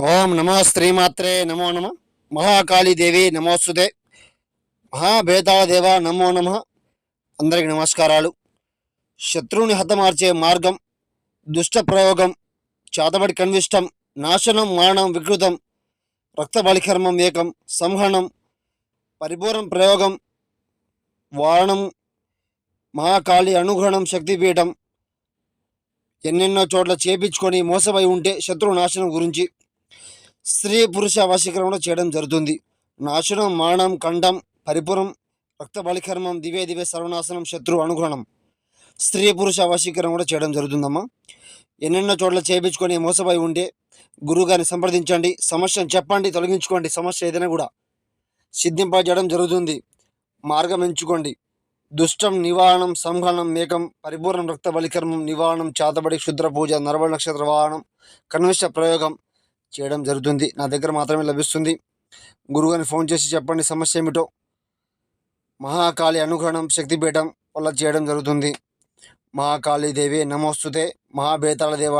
ఓం నమో శ్రీమాత్రే నమో నమ. మహాకాళీదేవి నమోస్తుదే మహాభేదాదేవ నమో నమ. అందరికి నమస్కారాలు. శత్రువుని హతమార్చే మార్గం దుష్ట ప్రయోగం చాతబడి కన్విష్టం నాశనం మరణం వికృతం రక్త బలికర్మం ఏకం సంహరణం పరిపూర్ణం ప్రయోగం వారణం మహాకాళి అనుగ్రహణం శక్తిపీఠం ఎన్నెన్నో చోట్ల చేపించుకొని మోసపోయి ఉంటే శత్రు నాశనం గురించి స్త్రీ పురుష వశీకరణ చేయడం జరుగుతుంది. నాశనం మరణం ఖండం పరిపురం రక్త బలికర్మం దివే దివే సర్వనాశనం శత్రు అనుగ్రహణం. స్త్రీ పురుష వశీకరణ కూడా చేయడం జరుగుతుందమ్మా. ఎన్నెన్నో చోట్ల చేయించుకొని మోసపోయి ఉంటే గురువుగారిని సంప్రదించండి సమస్యను చెప్పండి తొలగించుకోండి సమస్య ఏదైనా కూడా సిద్ధింపజేయడం జరుగుతుంది. మార్గం ఎంచుకోండి. దుష్టం నివారణం సంహనం మేకం పరిపూర్ణం రక్త బలికర్మం నివారణం చాతబడి క్షుద్ర పూజ నరబడి నక్షత్ర వాహనం కన్విష్ట ప్రయోగం చేయడం జరుగుతుంది. నా దగ్గర మాత్రమే లభిస్తుంది. గురువుగారిని ఫోన్ చేసి చెప్పండి సమస్య ఏమిటో. మహాకాళి అనుగ్రహణం శక్తిపీఠం వల్ల చేయడం జరుగుతుంది. మహాకాళీ దేవి నమోస్తుతే మహాబేతాళ దేవ